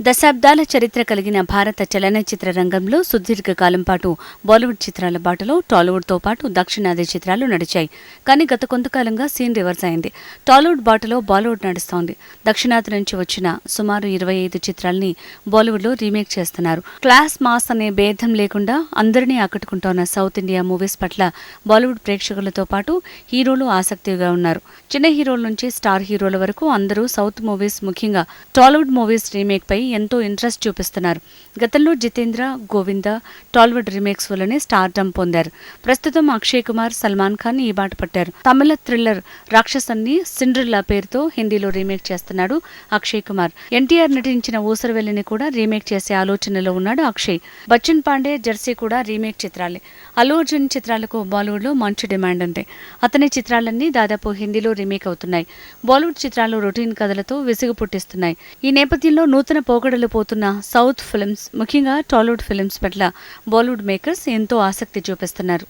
దశాబ్దాల చరిత్ర కలిగిన భారత చలనచిత్ర రంగంలో సుదీర్ఘకాలం పాటు బాలీవుడ్ చిత్రాల బాటలో టాలీవుడ్తో పాటు దక్షిణాది చిత్రాలు నడిచాయి. కానీ గత కొంతకాలంగా సీన్ రివర్స్ అయింది. టాలీవుడ్ బాటలో బాలీవుడ్ నడుస్తోంది. దక్షిణాది నుంచి వచ్చిన సుమారు ఇరవై ఐదు చిత్రాల్ని బాలీవుడ్లో రీమేక్ చేస్తున్నారు. క్లాస్ మాస్ అనే భేదం లేకుండా అందరినీ ఆకట్టుకుంటోన్న సౌత్ ఇండియా మూవీస్ పట్ల బాలీవుడ్ ప్రేక్షకులతో పాటు హీరోలు ఆసక్తిగా ఉన్నారు. చిన్న హీరోల నుంచి స్టార్ హీరోల వరకు అందరూ సౌత్ మూవీస్ ముఖ్యంగా టాలీవుడ్ మూవీస్ రీమేక్ పై ఎంతో ఇంట్రెస్ట్ చూపిస్తున్నారు. గతంలో జితేంద్ర గోవింద టాలీవుడ్ రీమేక్స్ వల్లనే స్టార్డమ్ పొందారు. ప్రస్తుతం అక్షయ్ కుమార్ సల్మాన్ ఖాన్ ఈ బాట పట్టారు. తమిళ థ్రిల్లర్ రాక్షసన్ని సిండ్రిల్లా పేరుతో హిందీలో రీమేక్ చేస్తున్నాడు అక్షయ్ కుమార్. ఎన్టీఆర్ నటించిన ఊసరవెల్లిని కూడా రీమేక్ చేసే ఆలోచనలో ఉన్నాడు అక్షయ్. బచ్చన్ పాండే జెర్సీ కూడా రీమేక్ చిత్రాలే. అల్లు అర్జున్ చిత్రాలకు బాలీవుడ్లో మంచి డిమాండ్ ఉంది. అతని చిత్రాలన్నీ దాదాపు హిందీలో రీమేక్ అవుతున్నాయి. బాలీవుడ్ చిత్రాలు రొటీన్ కథలతో విసుగు పుట్టిస్తున్నాయి. ఈ నేపథ్యంలో నూతన పోకడలు పోతున్న సౌత్ ఫిల్మ్స్ ముఖ్యంగా టాలీవుడ్ ఫిల్మ్స్ పట్ల బాలీవుడ్ మేకర్స్ ఎంతో ఆసక్తి చూపిస్తున్నారు.